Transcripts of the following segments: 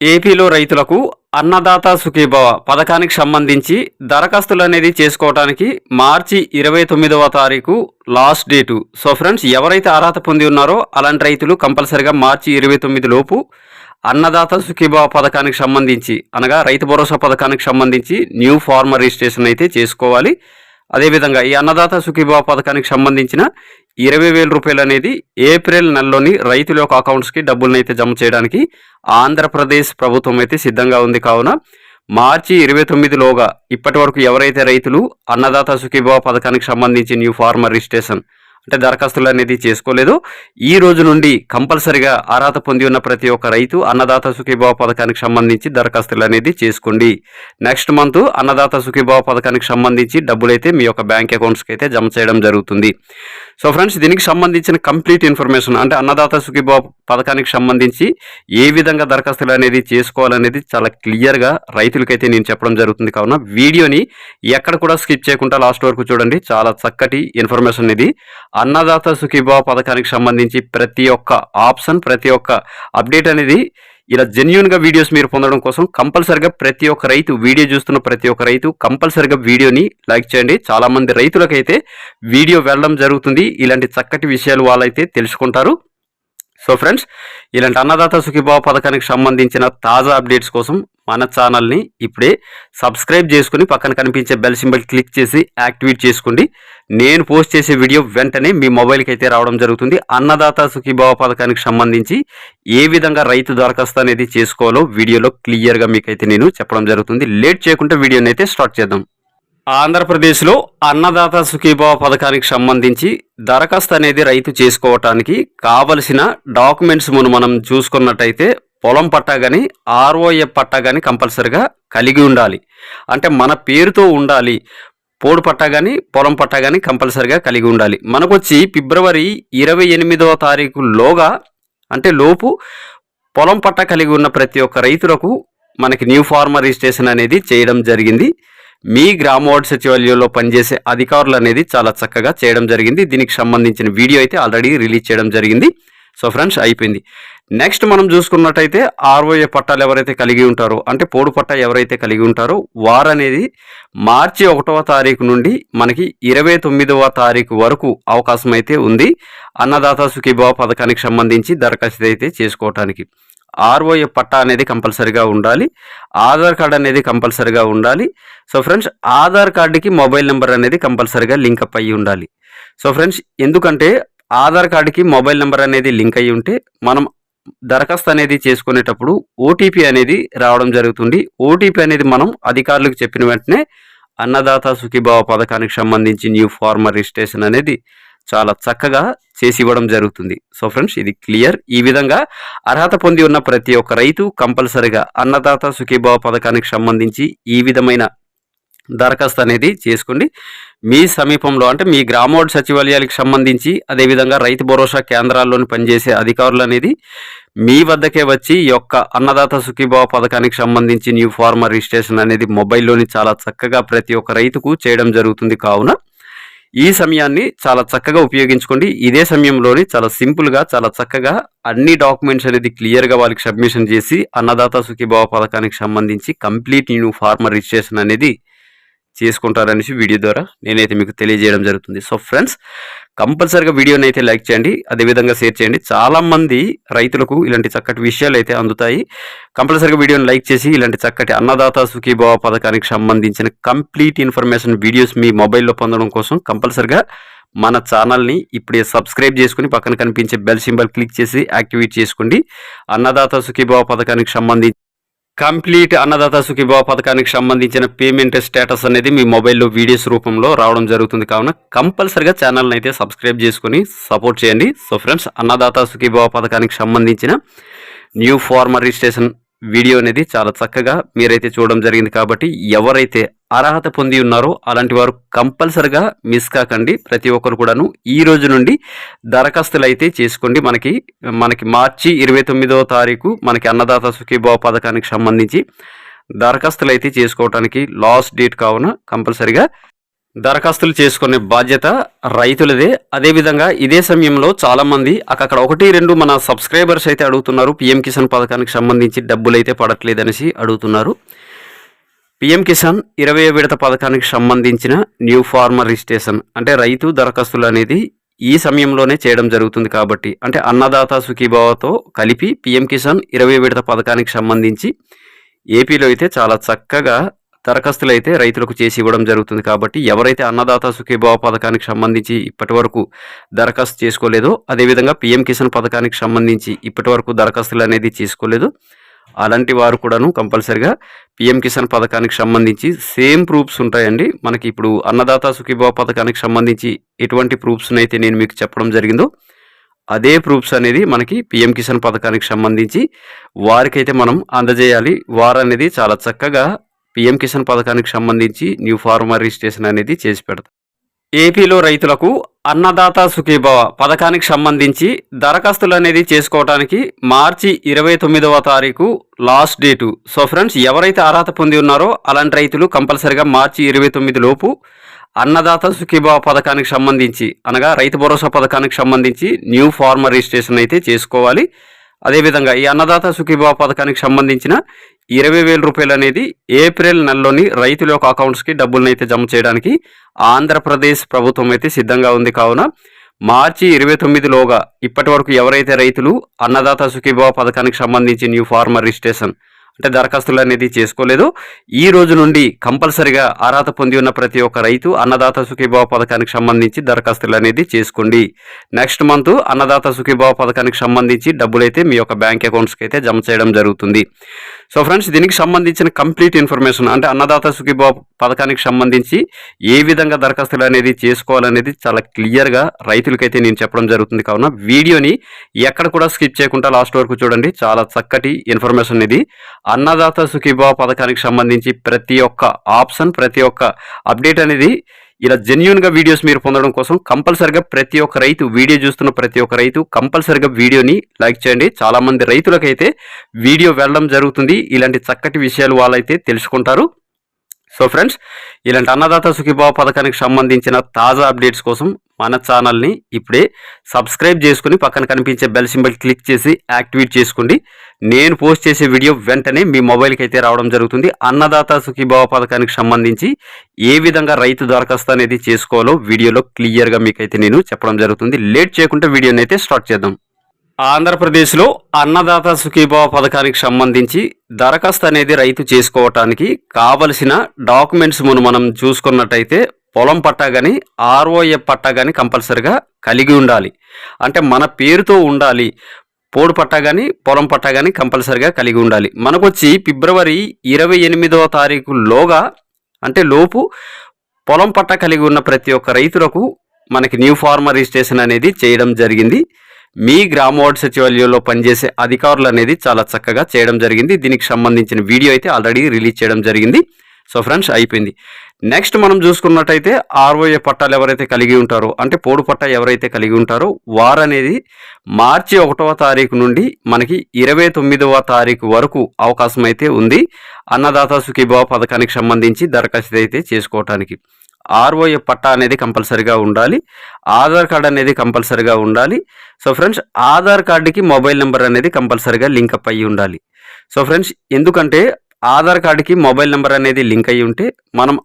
ఏపీలో రైతులకు అన్నదాత సుఖీభవ పథకానికి సంబంధించి దరఖాస్తులు అనేది చేసుకోవడానికి మార్చి ఇరవై తొమ్మిదవ తారీఖు లాస్ట్ డేటు. సో ఫ్రెండ్స్ ఎవరైతే అర్హత పొంది ఉన్నారో అలాంటి రైతులు కంపల్సరిగా మార్చి ఇరవై తొమ్మిది లోపు అన్నదాత సుఖీభవ పథకానికి సంబంధించి అనగా రైతు భరోసా పథకానికి సంబంధించి న్యూ ఫార్మర్ రిజిస్ట్రేషన్ అయితే చేసుకోవాలి. అదేవిధంగా ఈ అన్నదాత సుఖీభావ పథకానికి సంబంధించిన ఇరవై వేల రూపాయలు అనేది ఏప్రిల్ నెలలోని రైతుల యొక్క అకౌంట్స్కి డబ్బులను అయితే జమ చేయడానికి ఆంధ్రప్రదేశ్ ప్రభుత్వం అయితే సిద్ధంగా ఉంది. కావున మార్చి ఇరవై తొమ్మిదిలోగా ఇప్పటి వరకు ఎవరైతే రైతులు అన్నదాత సుఖీభావ పథకానికి సంబంధించి న్యూ ఫార్మర్ రిజిస్ట్రేషన్ అంటే దరఖాస్తులు అనేది చేసుకోలేదు. ఈ రోజు నుండి కంపల్సరిగా అర్హత పొంది ఉన్న ప్రతి ఒక్క రైతు అన్నదాత సుఖీభావ పథకానికి సంబంధించి దరఖాస్తులు అనేది చేసుకోండి. నెక్స్ట్ మంత్ అన్నదాత సుఖీభావ పథకానికి సంబంధించి డబ్బులైతే మీ యొక్క బ్యాంక్ అకౌంట్స్కి అయితే జమ చేయడం జరుగుతుంది. సో ఫ్రెండ్స్ దీనికి సంబంధించిన కంప్లీట్ ఇన్ఫర్మేషన్ అంటే అన్నదాత సుఖీభావ పథకానికి సంబంధించి ఏ విధంగా దరఖాస్తులు అనేది చేసుకోవాలనేది చాలా క్లియర్గా రైతులకైతే నేను చెప్పడం జరుగుతుంది. కావున వీడియోని ఎక్కడ కూడా స్కిప్ చేయకుండా లాస్ట్ వరకు చూడండి. చాలా చక్కటి ఇన్ఫర్మేషన్ ఇది. అన్నదాత సుఖీభావ పథకానికి సంబంధించి ప్రతి ఒక్క ఆప్షన్ ప్రతి ఒక్క అప్డేట్ అనేది ఇలా జెన్యున్గా వీడియోస్ మీరు పొందడం కోసం కంపల్సరిగా ప్రతి ఒక్క రైతు వీడియో చూస్తున్న ప్రతి ఒక్క రైతు కంపల్సరిగా వీడియోని లైక్ చేయండి. చాలామంది రైతులకైతే వీడియో వెళ్ళడం జరుగుతుంది. ఇలాంటి చక్కటి విషయాలు వాళ్ళైతే తెలుసుకుంటారు. సో ఫ్రెండ్స్ ఇలాంటి అన్నదాత సుఖీభావ పథకానికి సంబంధించిన తాజా అప్డేట్స్ కోసం మన ఛానల్ని ఇప్పుడే సబ్స్క్రైబ్ చేసుకుని పక్కన కనిపించే బెల్ సింబల్ క్లిక్ చేసి యాక్టివేట్ చేసుకోండి. నేను పోస్ట్ చేసే వీడియో వెంటనే మీ మొబైల్కి అయితే రావడం జరుగుతుంది. అన్నదాత సుఖీభావ పథకానికి సంబంధించి ఏ విధంగా రైతు దరఖాస్తు అనేది చేసుకోవాలో వీడియోలో క్లియర్గా మీకైతే నేను చెప్పడం జరుగుతుంది. లేట్ చేయకుండా వీడియోని అయితే స్టార్ట్ చేద్దాం. ఆంధ్రప్రదేశ్లో అన్నదాత సుఖీభావ పథకానికి సంబంధించి దరఖాస్తు అనేది రైతు చేసుకోవటానికి కావలసిన డాక్యుమెంట్స్ మనం మనం చూసుకున్నట్టయితే పొలం పట్టా కానీ ఆర్ఓఎఫ్ పట్టా కానీ కంపల్సరిగా కలిగి ఉండాలి. అంటే మన పేరుతో ఉండాలి. పోడు పట్టా కానీ పొలం పట్టా కానీ కంపల్సరిగా కలిగి ఉండాలి. మనకొచ్చి ఫిబ్రవరి ఇరవై ఎనిమిదవ తారీఖు లోగా అంటే లోపు పొలం పట్టా కలిగి ఉన్న ప్రతి ఒక్క రైతులకు మనకి న్యూ ఫార్మర్ రిజిస్ట్రేషన్ అనేది చేయడం జరిగింది. మీ గ్రామ వార్డు సచివాలయంలో పనిచేసే అధికారులు అనేది చాలా చక్కగా చేయడం జరిగింది. దీనికి సంబంధించిన వీడియో అయితే ఆల్రెడీ రిలీజ్ చేయడం జరిగింది. సో ఫ్రెండ్స్ అయిపోయింది. నెక్స్ట్ మనం చూసుకున్నట్టయితే ఆర్ఓఏ పట్టాలు ఎవరైతే కలిగి ఉంటారో అంటే పోడు పట్టా ఎవరైతే కలిగి ఉంటారో వారు అనేది మార్చి ఒకటవ తారీఖు నుండి మనకి ఇరవై తొమ్మిదవ తారీఖు వరకు అవకాశం అయితే ఉంది. అన్నదాత సుఖీభావ పథకానికి సంబంధించి దరఖాస్తు అయితే చేసుకోవటానికి. ఆర్ఓఏ పట్టా అనేది కంపల్సరిగా ఉండాలి. ఆధార్ కార్డ్ అనేది కంపల్సరిగా ఉండాలి. సో ఫ్రెండ్స్ ఆధార్ కార్డుకి మొబైల్ నెంబర్ అనేది కంపల్సరిగా లింక్ అప్ అయ్యి ఉండాలి. సో ఫ్రెండ్స్ ఎందుకంటే ఆధార్ కార్డుకి మొబైల్ నెంబర్ అనేది లింక్ అయ్యి ఉంటే మనం దరఖాస్తు అనేది చేసుకునేటప్పుడు ఓటీపీ అనేది రావడం జరుగుతుంది. ఓటీపీ అనేది మనం అధికారులకు చెప్పిన వెంటనే అన్నదాత సుఖీభావ పథకానికి సంబంధించి న్యూ ఫార్మర్ రిజిస్ట్రేషన్ అనేది చాలా చక్కగా చేసి ఇవ్వడం జరుగుతుంది. సో ఫ్రెండ్స్ ఇది క్లియర్. ఈ విధంగా అర్హత పొంది ఉన్న ప్రతి ఒక్క రైతు కంపల్సరిగా అన్నదాత సుఖీభావ పథకానికి సంబంధించి ఈ విధమైన దరఖాస్తు అనేది చేసుకోండి. మీ సమీపంలో అంటే మీ గ్రామోడ్ సచివాలయాలకు సంబంధించి అదేవిధంగా రైతు భరోసా కేంద్రాల్లోని పనిచేసే అధికారులు అనేది మీ వద్దకే వచ్చి ఈ యొక్క అన్నదాత సుఖీభావ పథకానికి సంబంధించి న్యూ ఫార్మర్ రిజిస్ట్రేషన్ అనేది మొబైల్లోని చాలా చక్కగా ప్రతి ఒక్క రైతుకు చేయడం జరుగుతుంది. కావున ఈ సమయాన్ని చాలా చక్కగా ఉపయోగించుకోండి. ఇదే సమయంలోని చాలా సింపుల్గా చాలా చక్కగా అన్ని డాక్యుమెంట్స్ అనేది క్లియర్గా వాళ్ళకి సబ్మిషన్ చేసి అన్నదాత సుఖీభావ పథకానికి సంబంధించి కంప్లీట్ న్యూ ఫార్మర్ రిజిస్ట్రేషన్ అనేది చేసుకుంటారనేసి వీడియో ద్వారా నేనైతే మీకు తెలియజేయడం జరుగుతుంది. సో ఫ్రెండ్స్ కంపల్సరిగా వీడియోని అయితే లైక్ చేయండి అదేవిధంగా షేర్ చేయండి. చాలామంది రైతులకు ఇలాంటి చక్కటి విషయాలు అయితే అందుతాయి. కంపల్సరిగా వీడియోని లైక్ చేసి ఇలాంటి చక్కటి అన్నదాత సుఖీభావ పథకానికి సంబంధించిన కంప్లీట్ ఇన్ఫర్మేషన్ వీడియోస్ మీ మొబైల్లో పొందడం కోసం కంపల్సరిగా మన ఛానల్ని ఇప్పుడే సబ్స్క్రైబ్ చేసుకుని పక్కన కనిపించే బెల్ సింబల్ క్లిక్ చేసి యాక్టివేట్ చేసుకోండి. అన్నదాత సుఖీభావ పథకానికి సంబంధించి కంప్లీట్ అన్నదాత సుఖీభావ పథకానికి సంబంధించిన పేమెంట్ స్టేటస్ అనేది మీ మొబైల్లో వీడియోస్ రూపంలో రావడం జరుగుతుంది. కావున కంపల్సరిగా ఛానల్ని అయితే సబ్స్క్రైబ్ చేసుకుని సపోర్ట్ చేయండి. సో ఫ్రెండ్స్ అన్నదాత సుఖీభావ పథకానికి సంబంధించిన న్యూ ఫార్మర్ రిజిస్ట్రేషన్ వీడియో అనేది చాలా చక్కగా మీరైతే చూడడం జరిగింది. కాబట్టి ఎవరైతే అర్హత పొంది ఉన్నారో అలాంటి వారు కంపల్సరిగా మిస్ కాకండి ప్రతి ఒక్కరు కూడాను. ఈ రోజు నుండి దరఖాస్తులు అయితే చేసుకోండి. మనకి మనకి మార్చి ఇరవై తొమ్మిదవ తారీఖు మనకి అన్నదాత సుఖీభావ పథకానికి సంబంధించి దరఖాస్తులు అయితే చేసుకోవడానికి లాస్ట్ డేట్ కావున కంపల్సరిగా దరఖాస్తులు చేసుకునే బాధ్యత రైతులదే. అదేవిధంగా ఇదే సమయంలో చాలామంది అక్కడ ఒకటి రెండు మన సబ్స్క్రైబర్స్ అయితే అడుగుతున్నారు. పిఎం కిసాన్ పథకానికి సంబంధించి డబ్బులు అయితే పడట్లేదనేసి అడుగుతున్నారు. పిఎం కిసాన్ ఇరవై విడత పథకానికి సంబంధించిన న్యూ ఫార్మర్ రిజిస్ట్రేషన్ అంటే రైతు దరఖాస్తులు అనేది ఈ సమయంలోనే చేయడం జరుగుతుంది కాబట్టి అంటే అన్నదాత సుఖీభావతో కలిపి పిఎం కిసాన్ ఇరవై విడత పథకానికి సంబంధించి ఏపీలో అయితే చాలా చక్కగా దరఖాస్తులు అయితే రైతులకు చేసి ఇవ్వడం జరుగుతుంది కాబట్టి ఎవరైతే అన్నదాత సుఖీభావ పథకానికి సంబంధించి ఇప్పటి వరకు దరఖాస్తు చేసుకోలేదో అదేవిధంగా పిఎం కిసాన్ పథకానికి సంబంధించి ఇప్పటి వరకు దరఖాస్తులు అనేది చేసుకోలేదు అలాంటి వారు కూడాను కంపల్సరిగా పిఎం కిసాన్ పథకానికి సంబంధించి సేమ్ ప్రూఫ్స్ ఉంటాయండి. మనకి ఇప్పుడు అన్నదాత సుఖీభావ పథకానికి సంబంధించి ఎటువంటి ప్రూఫ్స్ని అయితే నేను మీకు చెప్పడం జరిగిందో అదే ప్రూఫ్స్ అనేది మనకి పిఎం కిసాన్ పథకానికి సంబంధించి వారికైతే మనం అందజేయాలి. వారు అనేది చాలా చక్కగా పిఎం కిసాన్ పథకానికి సంబంధించి న్యూ ఫార్మర్ రిజిస్ట్రేషన్ అనేది చేసి పెడతారు ఏపీలో రైతులకు అన్నదాత సుఖీభవ పథకానికి సంబంధించి దరఖాస్తులు అనేది చేసుకోవడానికి మార్చి ఇరవై తొమ్మిదవ తారీఖు లాస్ట్ డేటు. సో ఫ్రెండ్స్ ఎవరైతే అర్హత పొంది ఉన్నారో అలాంటి రైతులు కంపల్సరిగా మార్చి ఇరవై తొమ్మిది లోపు అన్నదాత సుఖీభవ పథకానికి సంబంధించి అనగా రైతు భరోసా పథకానికి సంబంధించి న్యూ ఫార్మర్ రిజిస్ట్రేషన్ అయితే చేసుకోవాలి. అదేవిధంగా ఈ అన్నదాత సుఖీభావ పథకానికి సంబంధించిన ఇరవై వేల రూపాయలు అనేది ఏప్రిల్ నెలలోని రైతుల యొక్క అకౌంట్స్కి డబ్బులను అయితే జమ చేయడానికి ఆంధ్రప్రదేశ్ ప్రభుత్వం అయితే సిద్ధంగా ఉంది. కావున మార్చి ఇరవై తొమ్మిదిలోగా ఇప్పటి వరకు ఎవరైతే రైతులు అన్నదాత సుఖీభావ పథకానికి సంబంధించి న్యూ ఫార్మర్ రిజిస్ట్రేషన్ అంటే దరఖాస్తులు అనేది చేసుకోలేదు ఈ రోజు నుండి కంపల్సరిగా అర్హత పొంది ఉన్న ప్రతి ఒక్క రైతు అన్నదాత సుఖీభావ పథకానికి సంబంధించి దరఖాస్తులు అనేది చేసుకోండి. నెక్స్ట్ మంత్ అన్నదాత సుఖీభావ పథకానికి సంబంధించి డబ్బులైతే మీ యొక్క బ్యాంక్ అకౌంట్స్కి అయితే జమ చేయడం జరుగుతుంది. సో ఫ్రెండ్స్ దీనికి సంబంధించిన కంప్లీట్ ఇన్ఫర్మేషన్ అంటే అన్నదాత సుఖీభావ పథకానికి సంబంధించి ఏ విధంగా దరఖాస్తులు అనేది చేసుకోవాలనేది చాలా క్లియర్గా రైతులకైతే నేను చెప్పడం జరుగుతుంది. కావున వీడియోని ఎక్కడ కూడా స్కిప్ చేయకుండా లాస్ట్ వరకు చూడండి. చాలా చక్కటి ఇన్ఫర్మేషన్ ఇది. అన్నదాత సుఖీభావ పథకానికి సంబంధించి ప్రతి ఒక్క ఆప్షన్ ప్రతి ఒక్క అప్డేట్ అనేది ఇలా జెన్యున్గా వీడియోస్ మీరు పొందడం కోసం కంపల్సరిగా ప్రతి ఒక్క రైతు వీడియో చూస్తున్న ప్రతి ఒక్క రైతు కంపల్సరిగా వీడియోని లైక్ చేయండి. చాలామంది రైతులకైతే వీడియో వెళ్ళడం జరుగుతుంది. ఇలాంటి చక్కటి విషయాలు వాళ్ళైతే తెలుసుకుంటారు. సో ఫ్రెండ్స్ ఇలాంటి అన్నదాత సుఖీభావ పథకానికి సంబంధించిన తాజా అప్డేట్స్ కోసం మన ఛానల్ని ఇప్పుడే సబ్స్క్రైబ్ చేసుకుని పక్కన కనిపించే బెల్ సింబల్ క్లిక్ చేసి యాక్టివేట్ చేసుకోండి. నేను పోస్ట్ చేసే వీడియో వెంటనే మీ మొబైల్కి అయితే రావడం జరుగుతుంది. అన్నదాత సుఖీభావ పథకానికి సంబంధించి ఏ విధంగా రైతు దరఖాస్తు అనేది చేసుకోవాలో వీడియోలో క్లియర్గా మీకైతే నేను చెప్పడం జరుగుతుంది. లేట్ చేయకుండా వీడియోని అయితే స్టార్ట్ చేద్దాం. ఆంధ్రప్రదేశ్లో అన్నదాత సుఖీభావ పథకానికి సంబంధించి దరఖాస్తు అనేది రైతు చేసుకోవటానికి కావలసిన డాక్యుమెంట్స్ మనం మనం చూసుకున్నట్టయితే పొలం పట్టా కానీ ఆర్ఓఎఫ్ పట్టా కానీ కంపల్సరిగా కలిగి ఉండాలి. అంటే మన పేరుతో ఉండాలి. పోడు పట్టా కానీ పొలం పట్టా కానీ కంపల్సరిగా కలిగి ఉండాలి. మనకొచ్చి ఫిబ్రవరి ఇరవై ఎనిమిదవ తారీఖు లోగా అంటే లోపు పొలం పట్టా కలిగి ఉన్న ప్రతి ఒక్క రైతులకు మనకి న్యూ ఫార్మర్ రిజిస్ట్రేషన్ అనేది చేయడం జరిగింది. మీ గ్రామ వార్డు సచివాలయంలో పనిచేసే అధికారులు అనేది చాలా చక్కగా చేయడం జరిగింది. దీనికి సంబంధించిన వీడియో అయితే ఆల్రెడీ రిలీజ్ చేయడం జరిగింది. సో ఫ్రెండ్స్ అయిపోయింది. నెక్స్ట్ మనం చూసుకున్నట్టయితే ఆర్ఓఏ పట్టాలు ఎవరైతే కలిగి ఉంటారో అంటే పోడు పట్టా ఎవరైతే కలిగి ఉంటారో వారు అనేది మార్చి ఒకటవ తారీఖు నుండి మనకి ఇరవై తొమ్మిదవ తారీఖు వరకు అవకాశం అయితే ఉంది. అన్నదాత సుఖీభావ పథకానికి సంబంధించి దరఖాస్తు అయితే చేసుకోవటానికి. ఆర్ఓఏ పట్టా అనేది కంపల్సరిగా ఉండాలి. ఆధార్ కార్డ్ అనేది కంపల్సరిగా ఉండాలి. సో ఫ్రెండ్స్ ఆధార్ కార్డుకి మొబైల్ నెంబర్ అనేది కంపల్సరిగా లింక్ అప్ అయ్యి ఉండాలి. సో ఫ్రెండ్స్ ఎందుకంటే ఆధార్ కార్డుకి మొబైల్ నెంబర్ అనేది లింక్ అయ్యి ఉంటే మనం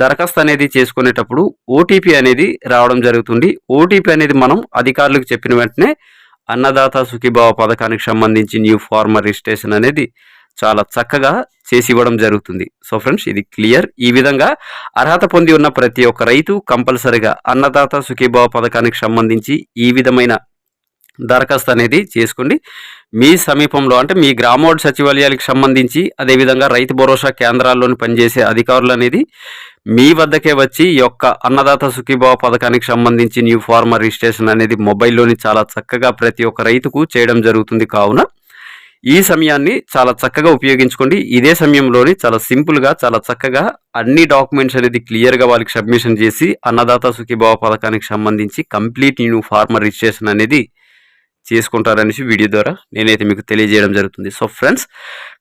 దరఖాస్తు అనేది చేసుకునేటప్పుడు ఓటీపీ అనేది రావడం జరుగుతుంది. ఓటీపీ అనేది మనం అధికారులకు చెప్పిన వెంటనే అన్నదాత సుఖీభావ పథకానికి సంబంధించి న్యూ ఫార్మర్ రిజిస్ట్రేషన్ అనేది చాలా చక్కగా చేసి ఇవ్వడం జరుగుతుంది. సో ఫ్రెండ్స్ ఇది క్లియర్. ఈ విధంగా అర్హత పొంది ఉన్న ప్రతి ఒక్క రైతు కంపల్సరిగా అన్నదాత సుఖీభావ పథకానికి సంబంధించి ఈ విధమైన దరఖాస్తు అనేది చేసుకోండి. మీ సమీపంలో అంటే మీ గ్రామోడ్ సచివాలయాలకు సంబంధించి అదేవిధంగా రైతు భరోసా కేంద్రాల్లోని పనిచేసే అధికారులు అనేది మీ వద్దకే వచ్చి ఈ యొక్క అన్నదాత సుఖీభావ పథకానికి సంబంధించి న్యూ ఫార్మర్ రిజిస్ట్రేషన్ అనేది మొబైల్లోని చాలా చక్కగా ప్రతి ఒక్క రైతుకు చేయడం జరుగుతుంది. కావున ఈ సమయాన్ని చాలా చక్కగా ఉపయోగించుకోండి. ఇదే సమయంలోని చాలా సింపుల్గా చాలా చక్కగా అన్ని డాక్యుమెంట్స్ అనేది క్లియర్గా వాళ్ళకి సబ్మిషన్ చేసి అన్నదాత సుఖీభావ పథకానికి సంబంధించి కంప్లీట్ న్యూ ఫార్మర్ రిజిస్ట్రేషన్ అనేది చేసుకుంటారనేసి వీడియో ద్వారా నేనైతే మీకు తెలియజేయడం జరుగుతుంది. సో ఫ్రెండ్స్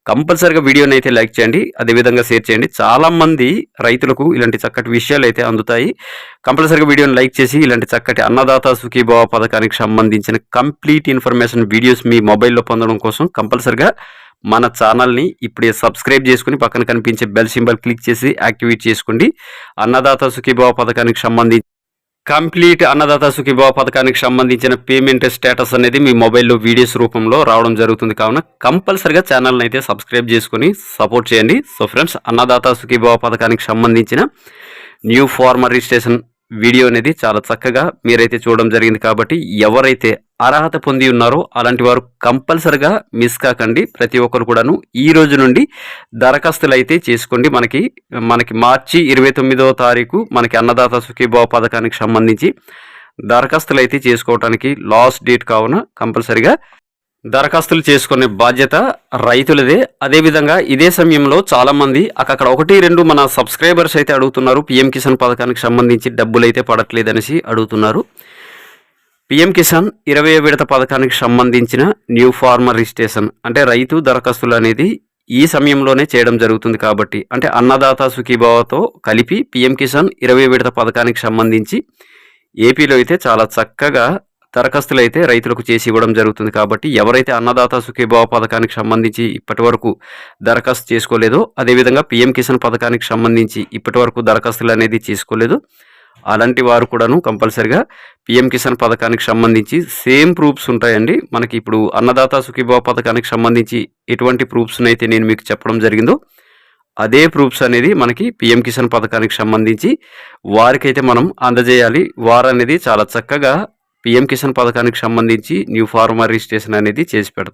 కంపల్సరిగా వీడియోని అయితే లైక్ చేయండి అదేవిధంగా షేర్ చేయండి. చాలామంది రైతులకు ఇలాంటి చక్కటి విషయాలు అయితే అందుతాయి. కంపల్సరిగా వీడియోని లైక్ చేసి ఇలాంటి చక్కటి అన్నదాత సుఖీభావ పథకానికి సంబంధించిన కంప్లీట్ ఇన్ఫర్మేషన్ వీడియోస్ మీ మొబైల్లో పొందడం కోసం కంపల్సరిగా మన ఛానల్ని ఇప్పుడే సబ్స్క్రైబ్ చేసుకుని పక్కన కనిపించే బెల్ సింబల్ క్లిక్ చేసి యాక్టివేట్ చేసుకోండి. అన్నదాత సుఖీభావ పథకానికి సంబంధించి కంప్లీట్ అన్నదాత సుఖీభావ పథకానికి సంబంధించిన పేమెంట్ స్టేటస్ అనేది మీ మొబైల్లో వీడియోస్ రూపంలో రావడం జరుగుతుంది. కావున కంపల్సరిగా ఛానల్ని అయితే సబ్స్క్రైబ్ చేసుకుని సపోర్ట్ చేయండి. సో ఫ్రెండ్స్ అన్నదాత సుఖీభావ పథకానికి సంబంధించిన న్యూ ఫార్మర్ రిజిస్ట్రేషన్ వీడియో అనేది చాలా చక్కగా మీరైతే చూడడం జరిగింది కాబట్టి ఎవరైతే అర్హత పొంది ఉన్నారో అలాంటి వారు కంపల్సరిగా మిస్ కాకండి ప్రతి ఒక్కరు కూడాను. ఈ రోజు నుండి దరఖాస్తులు అయితే చేసుకోండి. మనకి మనకి మార్చి ఇరవై తొమ్మిదవ తారీఖు మనకి అన్నదాత సుఖీభావ పథకానికి సంబంధించి దరఖాస్తులు అయితే చేసుకోవడానికి లాస్ట్ డేట్ కావున కంపల్సరిగా దరఖాస్తులు చేసుకునే బాధ్యత రైతులదే. అదేవిధంగా ఇదే సమయంలో చాలామంది అక్కడ ఒకటి రెండు మన సబ్స్క్రైబర్స్ అయితే అడుగుతున్నారు. పిఎం కిసాన్ పథకానికి సంబంధించి డబ్బులు అయితే పడట్లేదనేసి అడుగుతున్నారు. పిఎం కిసాన్ ఇరవై విడత పథకానికి సంబంధించిన న్యూ ఫార్మర్ రిజిస్ట్రేషన్ అంటే రైతు దరఖాస్తులు అనేది ఈ సమయంలోనే చేయడం జరుగుతుంది కాబట్టి అంటే అన్నదాత సుఖీభావతో కలిపి పిఎం కిసాన్ ఇరవై విడత పథకానికి సంబంధించి ఏపీలో అయితే చాలా చక్కగా దరఖాస్తులు అయితే రైతులకు చేసి ఇవ్వడం జరుగుతుంది కాబట్టి ఎవరైతే అన్నదాత సుఖీభావ పథకానికి సంబంధించి ఇప్పటి వరకు దరఖాస్తు చేసుకోలేదో అదేవిధంగా పిఎం కిసాన్ పథకానికి సంబంధించి ఇప్పటి వరకు దరఖాస్తులు అనేది చేసుకోలేదు. అలాంటి వారు కూడాను కంపల్సరిగా పిఎం కిసాన్ పథకానికి సంబంధించి సేమ్ ప్రూఫ్స్ ఉంటాయండి. మనకి ఇప్పుడు అన్నదాత సుఖీభావ పథకానికి సంబంధించి ఎటువంటి ప్రూఫ్స్ని అయితే నేను మీకు చెప్పడం జరిగిందో అదే ప్రూఫ్స్ అనేది మనకి పిఎం కిసాన్ పథకానికి సంబంధించి వారికైతే మనం అందజేయాలి. వారు అనేది చాలా చక్కగా పిఎం కిసాన్ పథకానికి సంబంధించి న్యూ ఫార్మర్ రిజిస్ట్రేషన్ అనేది చేసి పెడతాం.